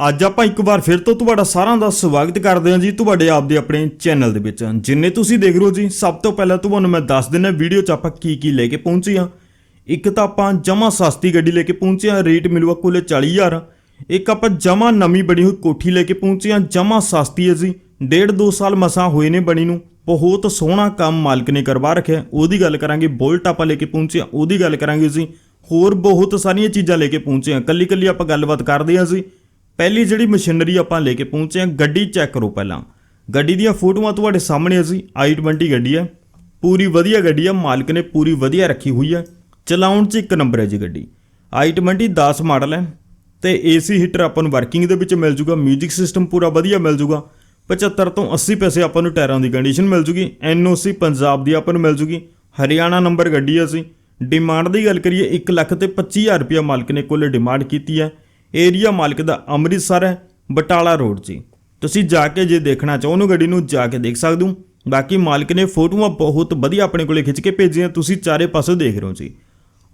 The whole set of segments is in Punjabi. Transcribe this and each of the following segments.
ਅੱਜ ਆਪਾਂ ਇੱਕ ਵਾਰ ਫਿਰ ਤੋਂ ਤੁਹਾਡਾ ਸਾਰਿਆਂ ਦਾ ਸਵਾਗਤ ਕਰਦੇ ਹਾਂ ਜੀ ਤੁਹਾਡੇ ਆਪਦੇ ਆਪਣੇ ਚੈਨਲ ਦੇ ਵਿੱਚ। ਜਿੰਨੇ ਤੁਸੀਂ ਦੇਖ ਰਹੇ ਹੋ ਜੀ, ਸਭ ਤੋਂ ਪਹਿਲਾਂ ਤੁਹਾਨੂੰ ਮੈਂ ਦੱਸ ਦਿੰਦਾ ਵੀਡੀਓ 'ਚ ਆਪਾਂ ਕੀ ਕੀ ਲੈ ਕੇ ਪਹੁੰਚੇ ਹਾਂ। ਇੱਕ ਤਾਂ ਆਪਾਂ ਜਮਾ ਸਸਤੀ ਗੱਡੀ ਲੈ ਕੇ ਪਹੁੰਚੇ ਹਾਂ, ਰੇਟ ਮਿਲੂਗਾ ਕੁੱਲ 40000 ਇੱਕ ਆਪਾਂ ਜਮਾ ਨਵੀਂ ਬਣੀ ਹੋਈ ਕੋਠੀ ਲੈ ਕੇ ਪਹੁੰਚੇ ਹਾਂ ਜਮਾ ਸਸਤੀ ਹੈ ਜੀ। ਡੇਢ ਦੋ ਸਾਲ ਮਸਾਂ ਹੋਏ ਨੇ ਬਣੀ ਨੂੰ, ਬਹੁਤ ਸੋਹਣਾ ਕੰਮ ਮਾਲਕ ਨੇ ਕਰਵਾ ਰੱਖਿਆ ਉਹਦੀ ਗੱਲ ਕਰਾਂਗੇ, ਬੋਲਟ ਆਪਾਂ ਲੈ ਕੇ ਪਹੁੰਚੇ ਹਾਂ, ਉਹਦੀ ਗੱਲ ਕਰਾਂਗੇ ਜੀ। ਹੋਰ ਬਹੁਤ ਸਾਰੀਆਂ ਚੀਜ਼ਾਂ ਲੈ ਕੇ ਪਹੁੰਚੇ ਹਾਂ। ਕੱਲੀ ਕੱਲੀ ਆਪਾਂ ਗੱਲਬਾਤ ਕਰਦੇ ਹਾਂ ਜੀ। ਪਹਿਲੀ ਜਿਹੜੀ ਮਸ਼ੀਨਰੀ ਆਪਾਂ ਲੈ ਕੇ ਪਹੁੰਚੇ ਹਾਂ, ਗੱਡੀ ਚੈੱਕ ਕਰੋ ਪਹਿਲਾਂ। ਗੱਡੀ ਦੀਆਂ ਫੋਟੋਆਂ ਤੁਹਾਡੇ ਸਾਹਮਣੇ ਅਸੀਂ ਜੀ i20 ਗੱਡੀ ਹੈ। ਪੂਰੀ ਵਧੀਆ ਗੱਡੀ ਆ ਮਾਲਕ ਨੇ ਪੂਰੀ ਵਧੀਆ ਰੱਖੀ ਹੋਈ ਹੈ। ਚਲਾਉਣ 'ਚ ਇੱਕ ਨੰਬਰ ਹੈ ਜੀ ਗੱਡੀ। i20 10 ਮਾਡਲ ਹੈ ਤੇ AC ਹੀਟਰ ਆਪਾਂ ਨੂੰ ਵਰਕਿੰਗ ਦੇ ਵਿੱਚ ਮਿਲ ਜੂਗਾ, 뮤직 ਸਿਸਟਮ ਪੂਰਾ ਵਧੀਆ ਮਿਲ ਜੂਗਾ। 75 ਤੋਂ 80 ਪੈਸੇ ਆਪਾਂ ਨੂੰ ਟਾਇਰਾਂ ਦੀ ਕੰਡੀਸ਼ਨ ਮਿਲ ਜੂਗੀ NOC ਪੰਜਾਬ ਦੀ ਆਪਾਂ ਨੂੰ ਮਿਲ ਜੂਗੀ। ਹਰਿਆਣਾ ਨੰਬਰ ਗੱਡੀ ਆ ਸੀ ਡਿਮਾਂਡ ਦੀ ਗੱਲ ਕਰੀਏ 1 ਲੱਖ ਤੇ 25000 ਰੁਪਇਆ ਮਾਲਕ ਨੇ ਕੁੱਲ ਡਿਮਾਂਡ ਕੀਤੀ ਹੈ। ਏਰੀਆ ਮਾਲਕ ਦਾ ਅੰਮ੍ਰਿਤਸਰ ਹੈ, ਬਟਾਲਾ ਰੋਡ ਜੀ। ਤੁਸੀਂ ਜਾ ਕੇ ਜੇ ਦੇਖਣਾ ਚਾਹੋ ਗੱਡੀ ਨੂੰ ਜਾ ਕੇ ਦੇਖ ਸਕਦੇ ਹੋ। ਬਾਕੀ ਮਾਲਕ ਨੇ ਫੋਟੋਆਂ ਬਹੁਤ ਵਧੀਆ ਆਪਣੇ ਕੋਲੇ ਖਿੱਚ ਕੇ ਭੇਜੀਆਂ, ਤੁਸੀਂ ਚਾਰੇ ਪਾਸੇ ਦੇਖ ਰਹੇ ਹੋ ਜੀ।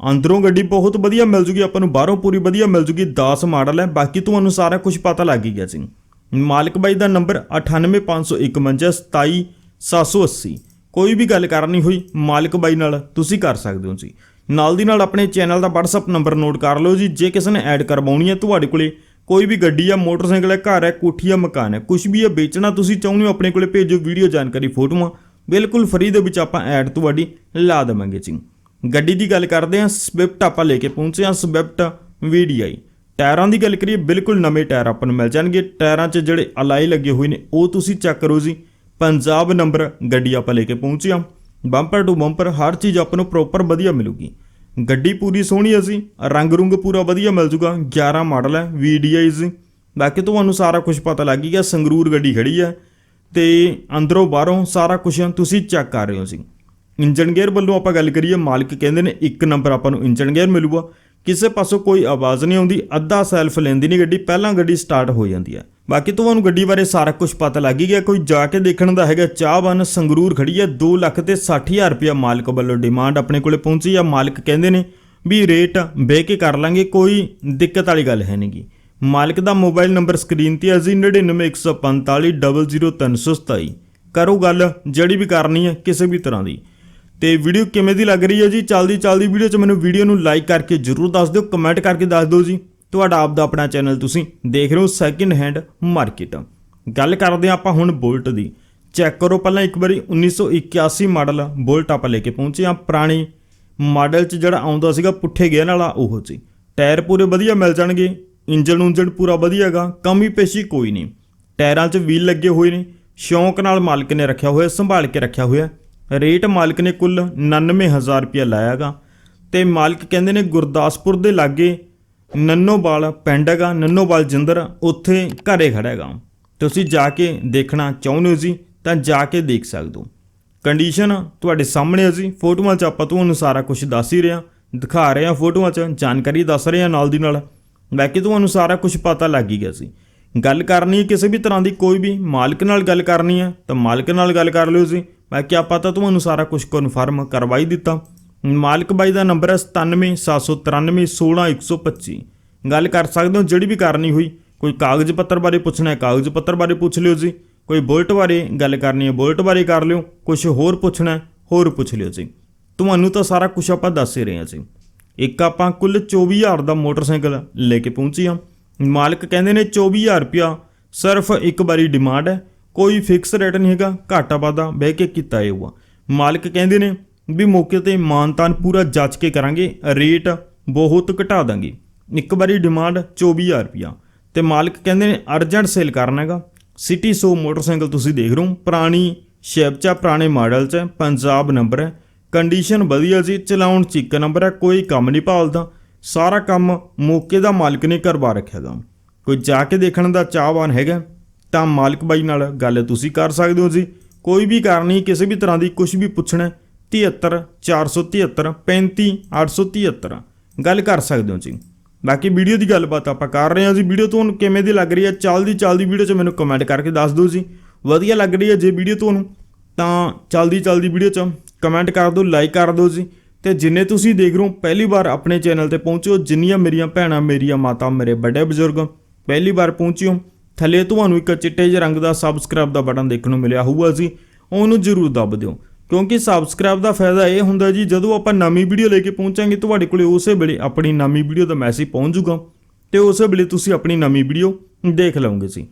ਅੰਦਰੋਂ ਗੱਡੀ ਬਹੁਤ ਵਧੀਆ ਮਿਲ ਜੂਗੀ, ਆਪਾਂ ਨੂੰ ਬਾਹਰੋਂ ਪੂਰੀ ਵਧੀਆ ਮਿਲ ਜੂਗੀ 10 ਮਾਡਲ ਹੈ। ਬਾਕੀ ਤੁਹਾਨੂੰ ਸਾਰਾ ਕੁਝ ਪਤਾ ਲੱਗ ਹੀ ਗਿਆ ਜੀ। ਮਾਲਕ ਬਾਈ ਦਾ ਨੰਬਰ 9851 27780 ਕੋਈ ਵੀ ਗੱਲ ਕਰਨੀ ਹੋਈ, ਮਾਲਕ ਬਾਈ ਨਾਲ ਤੁਸੀਂ ਕਰ ਸਕਦੇ ਹੋ ਜੀ। ਨਾਲ ਦੀ ਨਾਲ ਆਪਣੇ ਚੈਨਲ ਦਾ WhatsApp ਨੰਬਰ ਨੋਟ ਕਰ ਲਓ ਜੀ। ਜੇ ਕਿਸੇ ਨੇ ਐਡ ਕਰਵਾਉਣੀ ਹੈ ਤੁਹਾਡੇ ਕੋਲੇ ਕੋਈ ਵੀ ਗੱਡੀ ਆ ਮੋਟਰਸਾਈਕਲ ਹੈ, ਘਰ ਹੈ, ਕੋਠੀ ਆ ਮਕਾਨ ਹੈ ਕੁਝ ਵੀ ਹੈ, ਵੇਚਣਾ ਤੁਸੀਂ ਚਾਹੁੰਦੇ ਹੋ, ਆਪਣੇ ਕੋਲੇ ਭੇਜੋ ਵੀਡੀਓ ਜਾਣਕਾਰੀ ਫੋਟੋਆਂ। ਬਿਲਕੁਲ ਫਰੀ ਦੇ ਵਿੱਚ ਆਪਾਂ ਐਡ ਤੁਹਾਡੀ ਲਾ ਦੇਵਾਂਗੇ ਜੀ। ਗੱਡੀ ਦੀ ਗੱਲ ਕਰਦੇ ਹਾਂ ਸਵਿਫਟ ਆਪਾਂ ਲੈ ਕੇ ਪਹੁੰਚੇ ਹਾਂ ਸਵਿਫਟ VDI ਟਾਇਰਾਂ ਦੀ ਗੱਲ ਕਰੀਏ, ਬਿਲਕੁਲ ਨਵੇਂ ਟਾਇਰ ਆਪਾਂ ਨੂੰ ਮਿਲ ਜਾਣਗੇ। ਟਾਇਰਾਂ 'ਚ ਜਿਹੜੇ ਅਲਾਈ ਲੱਗੇ ਹੋਏ ਨੇ, ਉਹ ਤੁਸੀਂ ਚੈੱਕ ਕਰੋ ਜੀ। ਪੰਜਾਬ ਨੰਬਰ ਗੱਡੀ ਆਪਾਂ ਲੈ ਕੇ ਪਹੁੰਚੇ ਹਾਂ। ਬੰਪਰ ਟੂ ਬੰਪਰ ਹਰ ਚੀਜ਼ ਆਪਾਂ ਨੂੰ ਪ੍ਰੋਪਰ ਵਧੀਆ ਮਿਲੂਗੀ। ਗੱਡੀ ਪੂਰੀ ਸੋਹਣੀ ਹੈ ਜੀ, ਰੰਗ ਰੁੰਗ ਪੂਰਾ ਵਧੀਆ ਮਿਲ ਜੂਗਾ 11 ਮਾਡਲ ਹੈ VDI ਜੀ ਬਾਕੀ ਤੁਹਾਨੂੰ ਸਾਰਾ ਕੁਝ ਪਤਾ ਲੱਗ ਹੀ ਗਿਆ, ਸੰਗਰੂਰ ਗੱਡੀ ਖੜੀ ਹੈ ਤੇ ਅੰਦਰੋਂ ਬਾਹਰੋਂ ਸਾਰਾ ਕੁਝ ਤੁਸੀਂ ਚੈੱਕ ਕਰ ਰਹੇ ਹੋ ਸੀ ਇੰਜਨ ਗੇਅਰ ਵੱਲੋਂ ਆਪਾਂ ਗੱਲ ਕਰੀਏ, ਮਾਲਕ ਕਹਿੰਦੇ ਨੇ ਇੱਕ ਨੰਬਰ ਆਪਾਂ ਨੂੰ ਇੰਜਨ ਗੇਅਰ ਮਿਲੂਗਾ। ਕਿਸੇ ਪਾਸੋਂ ਕੋਈ ਆਵਾਜ਼ ਨਹੀਂ ਆਉਂਦੀ, ਅੱਧਾ ਸੈਲਫ ਲੈਂਦੀ ਨਹੀਂ ਗੱਡੀ, ਪਹਿਲਾਂ ਗੱਡੀ ਸਟਾਰਟ ਹੋ ਜਾਂਦੀ ਹੈ ਬਾਕੀ ਤੁਹਾਨੂੰ ਗੱਡੀ ਬਾਰੇ ਸਾਰਾ ਕੁਝ ਪਤਾ ਲੱਗ ਹੀ ਗਿਆ। ਕੋਈ ਜਾ ਕੇ ਦੇਖਣ ਦਾ ਹੈਗਾ ਚਾਹਵਾਨ ਸੰਗਰੂਰ ਖੜੀ ਹੈ। 2 ਲੱਖ ਤੇ 60000 ਰੁਪਇਆ ਮਾਲਕ ਵੱਲੋਂ ਡਿਮਾਂਡ ਆਪਣੇ ਕੋਲੇ ਪਹੁੰਚੀ ਆ। ਮਾਲਕ ਕਹਿੰਦੇ ਨੇ ਵੀ ਰੇਟ ਬਹਿ ਕੇ ਕਰ ਲਾਂਗੇ, ਕੋਈ ਦਿੱਕਤ ਵਾਲੀ ਗੱਲ ਹੈ ਨਹੀਂਗੀ। ਮਾਲਕ ਦਾ ਮੋਬਾਈਲ ਨੰਬਰ ਸਕਰੀਨ ਤੇ ਹੈ ਜੀ 9915400327 ਕਰੋ ਗੱਲ, ਜਿਹੜੀ ਵੀ ਕਰਨੀ ਹੈ ਕਿਸੇ ਵੀ ਤਰ੍ਹਾਂ ਦੀ। ਤੇ ਵੀਡੀਓ ਕਿਵੇਂ ਦੀ ਲੱਗ ਰਹੀ ਹੈ ਜੀ? ਚੱਲਦੀ ਚੱਲਦੀ ਵੀਡੀਓ 'ਚ ਮੈਨੂੰ ਵੀਡੀਓ ਨੂੰ ਲਾਈਕ ਕਰਕੇ ਜਰੂਰ ਦੱਸ ਦਿਓ ਕਮੈਂਟ ਕਰਕੇ ਦੱਸ ਦਿਓ ਜੀ। ਤੁਹਾਡਾ ਆਪ ਦਾ ਆਪਣਾ ਚੈਨਲ ਤੁਸੀਂ ਦੇਖ ਰਹੇ ਹੋ ਸੈਕਿੰਡ ਹੈਂਡ ਮਾਰਕੀਟ ਗੱਲ ਕਰਦੇ ਹਾਂ ਆਪਾਂ ਹੁਣ ਬੁਲਟ ਦੀ। ਚੈੱਕ ਕਰੋ ਪਹਿਲਾਂ ਇੱਕ ਵਾਰੀ 1981 ਮਾਡਲ ਬੁਲਟ ਆਪਾਂ ਲੈ ਕੇ ਪਹੁੰਚੇ ਆ ਪੁਰਾਣੀ ਮਾਡਲ 'ਚ ਜਿਹੜਾ ਆਉਂਦਾ ਸੀਗਾ ਪੁੱਠੇ ਗੇਅਰ ਵਾਲਾ, ਉਹ ਸੀ ਟਾਇਰ ਪੂਰੇ ਵਧੀਆ ਮਿਲ ਜਾਣਗੇ। ਇੰਜਨ ਉਂਜਨ ਪੂਰਾ ਵਧੀਆ ਹੈਗਾ। ਕਮੀ ਪੇਸ਼ੀ ਕੋਈ ਨਹੀਂ। ਟਾਇਰਾਂ 'ਚ ਵੀਲ ਲੱਗੇ ਹੋਏ ਨੇ। ਸ਼ੌਂਕ ਨਾਲ ਮਾਲਕ ਨੇ ਰੱਖਿਆ ਹੋਇਆ, ਸੰਭਾਲ ਕੇ ਰੱਖਿਆ ਹੋਇਆ। ਰੇਟ ਮਾਲਕ ਨੇ ਕੁੱਲ 99000 ਰੁਪਇਆ ਲਾਇਆਗਾ ਤੇ ਮਾਲਕ ਕਹਿੰਦੇ ਨੇ ਗੁਰਦਾਸਪੁਰ ਦੇ ਲਾਗੇ ਨੰਨੋਵਾਲ ਪਿੰਡ ਹੈਗਾ, ਨੰਨੋਵਾਲ ਜਿੰਦਰ, ਉੱਥੇ ਘਰੇ ਖੜਾ ਹੈਗਾ ਤੁਸੀਂ ਜਾ ਕੇ ਦੇਖਣਾ ਚਾਹੁੰਦੇ ਹੋ ਜੀ, ਤਾਂ ਜਾ ਕੇ ਦੇਖ ਸਕਦੇ ਹੋ। ਕੰਡੀਸ਼ਨ ਤੁਹਾਡੇ ਸਾਹਮਣੇ ਹੈ ਜੀ, ਫੋਟੋਆਂ 'ਚ ਆਪਾਂ ਤੁਹਾਨੂੰ ਸਾਰਾ ਕੁਝ ਦੱਸ ਹੀ ਰਿਹਾ। ਦਿਖਾ ਰਹੇ ਹਾਂ ਫੋਟੋਆਂ 'ਚ, ਜਾਣਕਾਰੀ ਦੱਸ ਰਹੇ ਹਾਂ ਨਾਲ ਦੀ ਨਾਲ। ਬਾਕੀ ਤੁਹਾਨੂੰ ਸਾਰਾ ਕੁਝ ਪਤਾ ਲੱਗ ਹੀ ਗਿਆ ਸੀ। ਗੱਲ ਕਰਨੀ ਹੈ ਕਿਸੇ ਵੀ ਤਰ੍ਹਾਂ ਦੀ, ਕੋਈ ਵੀ ਮਾਲਕ ਨਾਲ ਗੱਲ ਕਰਨੀ ਹੈ, ਤਾਂ ਮਾਲਕ ਨਾਲ ਗੱਲ ਕਰ ਲਿਓ ਜੀ। ਬਾਕੀ ਆਪਾਂ ਤਾਂ ਤੁਹਾਨੂੰ ਸਾਰਾ ਕੁਝ ਕਨਫਰਮ ਕਰਵਾਈ ਦਿੱਤਾ। ਮਾਲਕ ਬਾਈ ਦਾ ਨੰਬਰ ਹੈ 9779316125 ਗੱਲ ਕਰ ਸਕਦੇ ਹੋ, ਜਿਹੜੀ ਵੀ ਕਰਨੀ ਹੋਈ, ਕੋਈ ਕਾਗਜ਼ ਪੱਤਰ ਬਾਰੇ ਪੁੱਛਣਾ ਹੈ, ਕਾਗਜ਼ ਪੱਤਰ ਬਾਰੇ ਪੁੱਛ ਲਿਓ ਜੀ। ਕੋਈ ਬੁਲਟ ਬਾਰੇ ਗੱਲ ਕਰਨੀ ਹੈ, ਬੁਲਟ ਬਾਰੇ ਕਰ ਲਿਓ ਕੁਝ ਹੋਰ ਪੁੱਛਣਾ ਹੋਰ ਪੁੱਛ ਲਿਓ ਜੀ। ਤੁਹਾਨੂੰ ਤਾਂ ਸਾਰਾ ਕੁਝ ਆਪਾਂ ਦੱਸ ਹੀ ਰਹੇ ਹਾਂ ਜੀ। ਇੱਕ ਆਪਾਂ ਕੁੱਲ 24000 ਦਾ ਮੋਟਰਸਾਈਕਲ ਲੈ ਕੇ ਪਹੁੰਚੇ ਹਾਂ। ਮਾਲਕ ਕਹਿੰਦੇ ਨੇ 24000 ਰੁਪਿਆ ਸਿਰਫ ਇੱਕ ਵਾਰੀ ਡਿਮਾਂਡ ਹੈ, ਕੋਈ ਫਿਕਸ ਰੇਟ ਨਹੀਂ ਹੈਗਾ, ਘਾਟਾ ਵਾਧਾ ਬਹਿ ਕੇ ਕੀਤਾ ਜਾਊਗਾ ਮਾਲਕ ਕਹਿੰਦੇ ਨੇ ਵੀ ਮੌਕੇ ਤੇ ਮਾਨਤਾਨ ਪੂਰਾ ਜੱਜ ਕੇ ਕਰਾਂਗੇ ਰੇਟ ਬਹੁਤ ਘਟਾ ਦਾਂਗੇ। ਇੱਕ ਵਾਰੀ ਡਿਮਾਂਡ 24000 ਰੁਪਿਆ ਤੇ ਮਾਲਕ ਕਹਿੰਦੇ ਨੇ ਅਰਜੈਂਟ ਸੇਲ ਕਰਨਾ ਹੈਗਾ। ਸਿਟੀ 100 ਮੋਟਰਸਾਈਕਲ ਤੁਸੀਂ ਦੇਖ ਰਹੇ ਹੋ। ਪੁਰਾਣੀ 'ਚ ਪੁਰਾਣੇ ਮਾਡਲ 'ਚ ਹੈ, ਪੰਜਾਬ ਨੰਬਰ ਹੈ। ਕੰਡੀਸ਼ਨ ਵਧੀਆ ਜੀ ਚਲਾਉਣ 'ਚ ਇੱਕ ਨੰਬਰ ਹੈ ਕੋਈ ਕੰਮ ਨਹੀਂ ਭਾਲਦਾ। ਸਾਰਾ ਕੰਮ ਮੌਕੇ ਦਾ ਮਾਲਕ ਨੇ ਕਰਵਾ ਰੱਖਿਆ ਗਾ ਕੋਈ ਜਾ ਕੇ ਦੇਖਣ ਦਾ ਚਾਹਵਾਨ ਹੈਗਾ ਤਾਂ ਮਾਲਕ ਬਾਈ ਨਾਲ ਗੱਲ ਤੁਸੀਂ ਕਰ ਸਕਦੇ ਹੋ ਜੀ। ਕੋਈ ਵੀ ਕਰਨੀ ਕਿਸੇ ਵੀ ਤਰ੍ਹਾਂ ਦੀ ਕੁਝ ਵੀ ਪੁੱਛਣਾ 73 473 35 873 ਗੱਲ ਕਰ ਸਕਦੇ ਹੋ ਜੀ। ਬਾਕੀ ਵੀਡੀਓ ਦੀ ਗੱਲਬਾਤ ਆਪਾਂ ਕਰ ਰਹੇ ਹਾਂ ਜੀ। ਵੀਡੀਓ ਤੁਹਾਨੂੰ ਕਿਵੇਂ ਦੀ ਲੱਗ ਰਹੀ ਹੈ, ਚੱਲਦੀ ਚੱਲਦੀ ਵੀਡੀਓ 'ਚ ਮੈਨੂੰ ਕਮੈਂਟ ਕਰਕੇ ਦੱਸ ਦਿਓ ਜੀ। ਵਧੀਆ ਲੱਗ ਰਹੀ ਹੈ ਜੇ ਵੀਡੀਓ ਤੁਹਾਨੂੰ, ਤਾਂ ਚੱਲਦੀ ਚੱਲਦੀ ਵੀਡੀਓ 'ਚ ਕਮੈਂਟ ਕਰ ਦਿਓ ਲਾਈਕ ਕਰ ਦਿਓ ਜੀ। ਤੇ ਜਿੰਨੇ ਤੁਸੀਂ ਦੇਖ ਰਹੇ ਹੋ, ਪਹਿਲੀ ਵਾਰ ਆਪਣੇ ਚੈਨਲ ਤੇ ਪਹੁੰਚੋ ਜਿੰਨੀਆਂ ਮੇਰੀਆਂ ਭੈਣਾਂ, ਮੇਰੀਆਂ ਮਾਤਾ, ਮੇਰੇ ਵੱਡੇ ਬਜ਼ੁਰਗ, ਪਹਿਲੀ ਵਾਰ ਪਹੁੰਚਿਓ ਥੱਲੇ ਤੁਹਾਨੂੰ ਇੱਕ ਚਿੱਟੇ ਜਿਹੇ ਰੰਗ ਦਾ ਸਬਸਕ੍ਰਾਈਬ ਦਾ ਬਟਨ ਦੇਖਣ ਨੂੰ ਮਿਲਿਆ ਹੋਊਗਾ ਜੀ। ਉਹਨੂੰ ਜ਼ਰੂਰ ਦੱਬ ਦਿਓ। ਕਿਉਂਕਿ ਸਬਸਕ੍ਰਾਈਬ ਦਾ ਫਾਇਦਾ ਇਹ ਹੁੰਦਾ ਜੀ, ਜਦੋਂ ਆਪਾਂ ਨਵੀਂ ਵੀਡੀਓ ਲੈ ਕੇ ਪਹੁੰਚਾਂਗੇ, ਤੁਹਾਡੇ ਕੋਲੇ ਉਸੇ ਵੇਲੇ ਆਪਣੀ ਨਵੀਂ ਵੀਡੀਓ ਦਾ ਮੈਸੇਜ ਪਹੁੰਚ ਜਾਊਗਾ ਤੇ ਉਸੇ ਵੇਲੇ ਤੁਸੀਂ ਆਪਣੀ ਨਵੀਂ ਵੀਡੀਓ ਦੇਖ ਲਓਗੇ ਜੀ।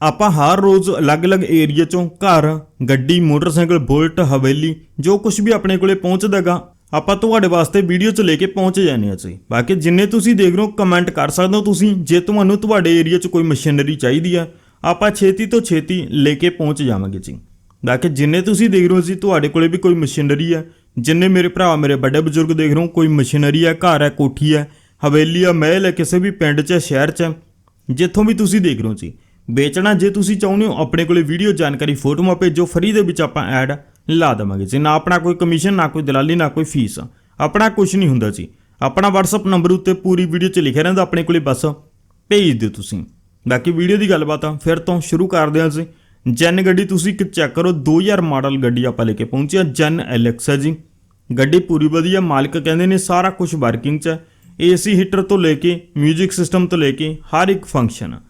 ਆਪਾਂ ਹਰ ਰੋਜ਼ ਅਲੱਗ-ਅਲੱਗ ਏਰੀਆ ਚੋਂ ਘਰ, ਗੱਡੀ, ਮੋਟਰਸਾਈਕਲ, ਬੁਲਟ, ਹਵੇਲੀ, ਜੋ ਕੁਝ ਵੀ ਆਪਣੇ ਕੋਲੇ ਪਹੁੰਚਦਾਗਾ, ਆਪਾਂ ਤੁਹਾਡੇ ਵਾਸਤੇ ਵੀਡੀਓ 'ਚ ਲੈ ਕੇ ਪਹੁੰਚ ਜਾਂਦੇ ਹਾਂ ਜੀ। ਬਾਕੀ ਜਿੰਨੇ ਤੁਸੀਂ ਦੇਖ ਰਹੇ ਹੋ ਕਮੈਂਟ ਕਰ ਸਕਦੇ ਹੋ ਤੁਸੀਂ, ਜੇ ਤੁਹਾਨੂੰ ਤੁਹਾਡੇ ਏਰੀਆ 'ਚ ਕੋਈ ਮਸ਼ੀਨਰੀ ਚਾਹੀਦੀ ਆ, ਆਪਾਂ ਛੇਤੀ ਤੋਂ ਛੇਤੀ ਲੈ ਕੇ ਪਹੁੰਚ ਜਾਵਾਂਗੇ ਜੀ। ਬਾਕੀ ਜਿੰਨੇ ਤੁਸੀਂ ਦੇਖ ਰਹੇ ਹੋ ਜੀ ਤੁਹਾਡੇ ਕੋਲੇ ਵੀ ਕੋਈ ਮਸ਼ੀਨਰੀ ਹੈ ਜਿੰਨੇ ਮੇਰੇ ਭਰਾ ਮੇਰੇ ਵੱਡੇ ਬਜ਼ੁਰਗ ਦੇਖ ਰਹੇ ਹੋ ਕੋਈ ਮਸ਼ੀਨਰੀ ਹੈ ਘਰ ਹੈ ਕੋਠੀ ਹੈ ਹਵੇਲੀ ਆ ਮਹਿਲ ਹੈ ਕਿਸੇ ਵੀ ਪਿੰਡ 'ਚ ਸ਼ਹਿਰ 'ਚ ਹੈ, ਜਿੱਥੋਂ ਵੀ ਤੁਸੀਂ ਦੇਖ ਰਹੇ ਹੋ ਜੀ ਵੇਚਣਾ ਜੇ ਤੁਸੀਂ ਚਾਹੁੰਦੇ ਹੋ ਆਪਣੇ ਕੋਲੇ ਵੀਡੀਓ ਜਾਣਕਾਰੀ ਫੋਟੋਆਂ ਭੇਜੋ ਫਰੀ ਦੇ ਵਿੱਚ ਆਪਾਂ ਐਡ ਲਾ ਦੇਵਾਂਗੇ ਜੀ। ਨਾ ਆਪਣਾ ਕੋਈ ਕਮਿਸ਼ਨ ਨਾ ਕੋਈ ਦਲਾਲੀ ਨਾ ਕੋਈ ਫੀਸ। ਆਪਣਾ ਕੁਝ ਨਹੀਂ ਹੁੰਦਾ ਜੀ। ਆਪਣਾ WhatsApp ਨੰਬਰ ਉੱਤੇ ਪੂਰੀ ਵੀਡੀਓ 'ਚ ਲਿਖਿਆ ਰਹਿੰਦਾ ਆਪਣੇ ਕੋਲੇ ਬਸ ਭੇਜ ਦਿਓ ਤੁਸੀਂ। ਬਾਕੀ ਵੀਡੀਓ ਦੀ ਗੱਲਬਾਤ ਆ ਫਿਰ ਤੋਂ ਸ਼ੁਰੂ ਕਰਦੇ ਹਾਂ ਜੀ ਜੈਨ ਗੱਡੀ ਤੁਸੀਂ ਇੱਕ ਚੈੱਕ ਕਰੋ 2000 ਮਾਡਲ ਗੱਡੀ ਆਪਾਂ ਲੈ ਕੇ ਪਹੁੰਚਿਆ ਹਾਂ ਐਲੈਕਸ ਹੈ ਜੀ। ਗੱਡੀ ਪੂਰੀ ਵਧੀਆ, ਮਾਲਕ ਕਹਿੰਦੇ ਨੇ ਸਾਰਾ ਕੁਝ ਵਰਕਿੰਗ 'ਚ ਹੈ। ਏਸੀ ਹੀਟਰ ਤੋਂ ਲੈ ਕੇ 뮤직 ਸਿਸਟਮ ਤੋਂ ਲੈ ਕੇ ਹਰ ਇੱਕ ਫੰਕਸ਼ਨ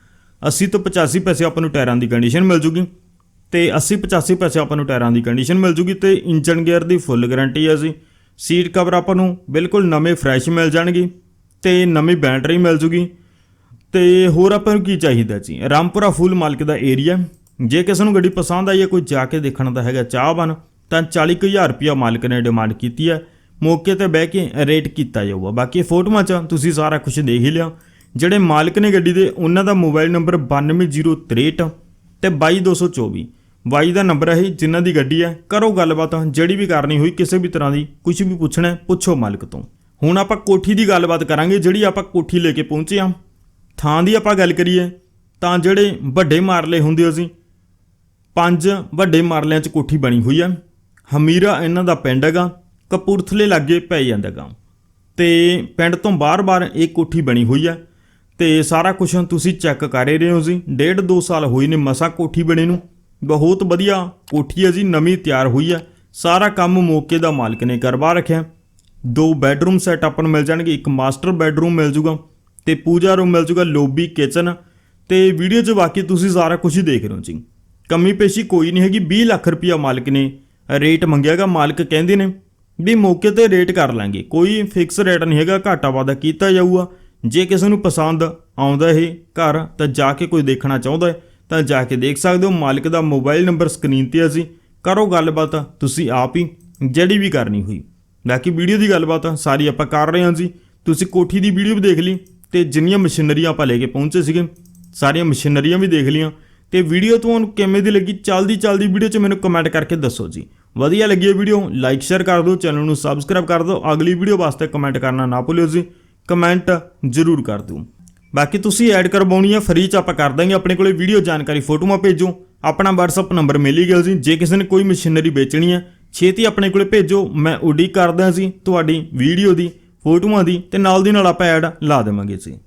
80 ਤੋਂ 85 ਪੈਸੇ ਆਪਾਂ ਨੂੰ ਟਾਇਰਾਂ ਦੀ ਕੰਡੀਸ਼ਨ ਮਿਲ ਜੂਗੀ। ਤੇ 80 85 ਪੈਸੇ ਆਪਾਂ ਨੂੰ ਟਾਇਰਾਂ ਦੀ ਕੰਡੀਸ਼ਨ ਮਿਲ ਜੂਗੀ ਤੇ ਇੰਜਨ ਗੇਅਰ ਦੀ ਫੁੱਲ ਗਾਰੰਟੀ ਹੈ ਜੀ। ਸੀਟ ਕਵਰ ਆਪਾਂ ਨੂੰ ਬਿਲਕੁਲ ਨਵੇਂ ਫਰੈਸ਼ ਮਿਲ ਜਾਣਗੇ ਤੇ ਨਵੀਂ ਬੈਟਰੀ ਮਿਲ ਜੂਗੀ। ਤੇ ਹੋਰ ਆਪਾਂ ਨੂੰ ਕੀ ਚਾਹੀਦਾ ਜੀ? ਰਾਮਪੁਰਾ ਫੁੱਲ ਮਾਲਕ ਦਾ ਏਰੀਆ ਜੇ ਕਿਸੇ ਨੂੰ ਗੱਡੀ ਪਸੰਦ ਆਈ ਹੈ ਕੋਈ ਜਾ ਕੇ ਦੇਖਣ ਦਾ ਹੈਗਾ ਚਾਹਵਾਨ ਤਾਂ 40000 ਰੁਪਇਆ ਮਾਲਕ ਨੇ ਡਿਮਾਂਡ ਕੀਤੀ ਹੈ। ਮੌਕੇ ਤੇ ਬਹਿ ਕੇ ਰੇਟ ਕੀਤਾ ਜਾਊਗਾ। ਬਾਕੀ ਫੋਟੋਆਂ 'ਚ ਤੁਸੀਂ ਸਾਰਾ ਕੁਝ ਦੇਖ ਹੀ ਲਿਆ। ਜਿਹੜੇ ਮਾਲਕ ਨੇ ਗੱਡੀ ਦੇ ਉਹਨਾਂ ਦਾ ਮੋਬਾਈਲ ਨੰਬਰ 92063 ਤੇ 22224 ਬਾਈ ਦਾ ਨੰਬਰ ਹੈ ਇਹ, ਜਿਨ੍ਹਾਂ ਦੀ ਗੱਡੀ ਹੈ। ਕਰੋ ਗੱਲਬਾਤ ਜਿਹੜੀ ਵੀ ਕਰਨੀ ਹੋਈ ਕਿਸੇ ਵੀ ਤਰ੍ਹਾਂ ਦੀ ਕੁਝ ਵੀ ਪੁੱਛਣਾ ਪੁੱਛੋ ਮਾਲਕ ਤੋਂ। ਹੁਣ ਆਪਾਂ ਕੋਠੀ ਦੀ ਗੱਲਬਾਤ ਕਰਾਂਗੇ ਜਿਹੜੀ ਆਪਾਂ ਕੋਠੀ ਲੈ ਕੇ ਪਹੁੰਚੇ ਹਾਂ। ਥਾਂ ਦੀ ਆਪਾਂ ਗੱਲ ਕਰੀਏ ਤਾਂ ਜਿਹੜੇ ਵੱਡੇ ਮਾਰਲੇ ਹੁੰਦੇ ਅਸੀਂ ਪੰਜ ਵੱਡੇ ਮਰਲਿਆਂ 'ਚ ਕੋਠੀ ਬਣੀ ਹੋਈ ਆ। ਹਮੀਰਾ ਇਹਨਾਂ ਦਾ ਪਿੰਡ ਹੈਗਾ, ਕਪੂਰਥਲੇ ਲਾਗੇ ਪੈ ਜਾਂਦਾ ਹੈਗਾ। ਤੇ ਪਿੰਡ ਤੋਂ ਬਾਹਰ-ਬਾਹਰ ਇਹ ਕੋਠੀ ਬਣੀ ਹੋਈ ਆ। ਤੇ ਸਾਰਾ ਕੁਝ ਤੁਸੀਂ ਚੈੱਕ ਕਰ ਹੀ ਰਹੇ ਹੋ ਜੀ। ਡੇਢ ਦੋ ਸਾਲ ਹੋਏ ਨੇ ਮਸਾ ਕੋਠੀ ਬਣੇ ਨੂੰ। ਬਹੁਤ ਵਧੀਆ ਕੋਠੀ ਹੈ ਜੀ, ਨਵੀਂ ਤਿਆਰ ਹੋਈ ਆ। ਸਾਰਾ ਕੰਮ ਮੌਕੇ ਦਾ ਮਾਲਕ ਨੇ ਕਰਵਾ ਰੱਖਿਆ। ਦੋ ਬੈੱਡਰੂਮ ਸੈਟ ਆਪਾਂ ਨੂੰ ਮਿਲ ਜਾਣਗੇ, ਇੱਕ ਮਾਸਟਰ ਬੈੱਡਰੂਮ ਮਿਲ ਜੂਗਾ ਤੇ ਪੂਜਾ ਰੂਮ ਮਿਲ ਜੂਗਾ ਲੋਬੀ ਕਿਚਨ ਤੇ ਵੀਡੀਓ 'ਚ ਬਾਕੀ ਤੁਸੀਂ ਸਾਰਾ ਕੁਝ ਹੀ ਦੇਖ ਰਹੇ ਹੋ ਜੀ। ਕਮੀ ਪੇਸ਼ੀ ਕੋਈ ਨਹੀਂ ਹੈਗੀ 20 ਲੱਖ ਰੁਪਇਆ ਮਾਲਕ ਨੇ ਰੇਟ ਮੰਗਿਆਗਾ, ਮਾਲਕ ਕਹਿੰਦੇ ਨੇ ਵੀ ਮੌਕੇ ਤੇ ਰੇਟ ਕਰ ਲਾਂਗੇ। ਕੋਈ ਫਿਕਸ ਰੇਟ ਨਹੀਂ ਹੈਗਾ, ਘਾਟਾ ਵਾਧਾ ਕੀਤਾ ਜਾਊਗਾ। ਜੇ ਕਿਸੇ ਨੂੰ ਪਸੰਦ ਆਉਂਦਾ ਇਹ ਘਰ, ਤਾਂ ਜਾ ਕੇ ਕੋਈ ਦੇਖਣਾ ਚਾਹੁੰਦਾ ਹੈ, ਤਾਂ ਜਾ ਕੇ ਦੇਖ ਸਕਦੇ ਹੋ। ਮਾਲਕ ਦਾ ਮੋਬਾਈਲ ਨੰਬਰ ਸਕਰੀਨ ਤੇ ਅਸੀਂ ਕਰੋ ਗੱਲਬਾਤ, ਤੁਸੀਂ ਆਪ ਹੀ, ਜਿਹੜੀ ਵੀ ਕਰਨੀ ਹੋਈ। ਬਾਕੀ ਵੀਡੀਓ ਦੀ ਗੱਲਬਾਤ ਸਾਰੀ ਆਪਾਂ ਕਰ ਰਹੇ ਹਾਂ ਜੀ। ਤੁਸੀਂ ਕੋਠੀ ਦੀ ਵੀਡੀਓ ਵੀ ਦੇਖ ਲਈ ਤੇ ਜਿੰਨੀਆਂ ਮਸ਼ੀਨਰੀਆਂ ਆਪਾਂ ਲੈ ਕੇ ਪਹੁੰਚੇ ਸੀਗੇ, ਸਾਰੀਆਂ ਮਸ਼ੀਨਰੀਆਂ ਵੀ ਦੇਖ ਲਈਆਂ। ਤੇ ਵੀਡੀਓ ਤੁਹਾਨੂੰ ਕਿਵੇਂ ਦੀ ਲੱਗੀ, ਚੱਲਦੀ ਚੱਲਦੀ ਵੀਡੀਓ 'ਚ ਮੈਨੂੰ ਕਮੈਂਟ ਕਰਕੇ ਦੱਸੋ ਜੀ। ਵਧੀਆ ਲੱਗੀ ਇਹ ਵੀਡੀਓ ਲਾਈਕ ਸ਼ੇਅਰ ਕਰ ਦਿਓ ਚੈਨਲ ਨੂੰ ਸਬਸਕ੍ਰਾਈਬ ਕਰ ਦਿਓ, ਅਗਲੀ ਵੀਡੀਓ ਵਾਸਤੇ ਕਮੈਂਟ ਕਰਨਾ ਨਾ ਭੁੱਲਿਓ ਜੀ। ਕਮੈਂਟ ਜ਼ਰੂਰ ਕਰ ਦਿਓ। ਬਾਕੀ ਤੁਸੀਂ ਐਡ ਕਰਵਾਉਣੀ ਹੈ ਫ੍ਰੀ ਚ ਆਪਾਂ ਕਰ ਦਾਂਗੇ, ਆਪਣੇ ਕੋਲੇ ਵੀਡੀਓ ਜਾਣਕਾਰੀ ਫੋਟੋਆਂ ਭੇਜੋ। ਆਪਣਾ WhatsApp ਨੰਬਰ ਮਿਲ ਹੀ ਗਿਆ ਜੀ, ਜੇ ਕਿਸੇ ਨੇ ਕੋਈ ਮਸ਼ੀਨਰੀ ਵੇਚਣੀ ਹੈ ਛੇਤੀ ਆਪਣੇ ਕੋਲੇ ਭੇਜੋ, ਮੈਂ ਉਡੀਕ ਕਰਦਾ ਸੀ ਤੁਹਾਡੀ ਵੀਡੀਓ ਦੀ ਫੋਟੋਆਂ ਦੀ, ਤੇ ਨਾਲ ਦੀ ਨਾਲ ਆਪਾਂ ਐਡ ਲਾ ਦੇਵਾਂਗੇ ਜੀ।